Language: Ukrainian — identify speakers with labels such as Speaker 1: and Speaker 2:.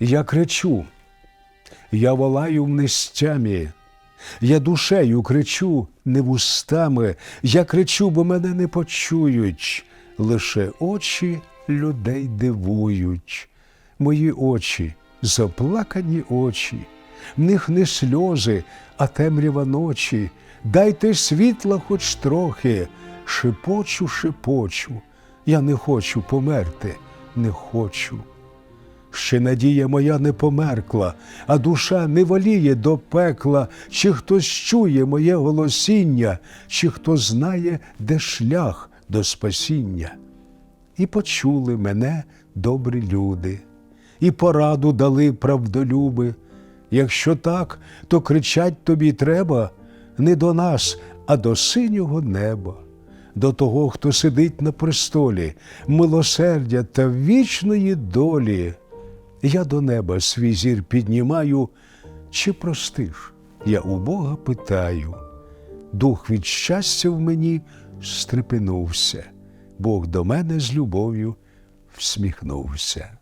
Speaker 1: Я кричу, я волаю в нестямі, я душею кричу, не вустами, я кричу, бо мене не почують, лише очі людей дивують. Мої очі, заплакані очі, в них не сльози, а темрява ночі. Дайте світла хоч трохи, шепочу, шепочу. Я не хочу померти, не хочу. Ще надія моя не померкла, а душа не воліє до пекла, чи хтось чує моє голосіння, чи хто знає, де шлях до спасіння. І почули мене добрі люди, і пораду дали правдолюби. Якщо так, то кричать тобі треба не до нас, а до синього неба, до того, хто сидить на престолі, милосердя та вічної долі. Я до неба свій зір піднімаю, чи простиш? Я у Бога питаю. Дух від щастя в мені стрепенувся, Бог до мене з любов'ю всміхнувся.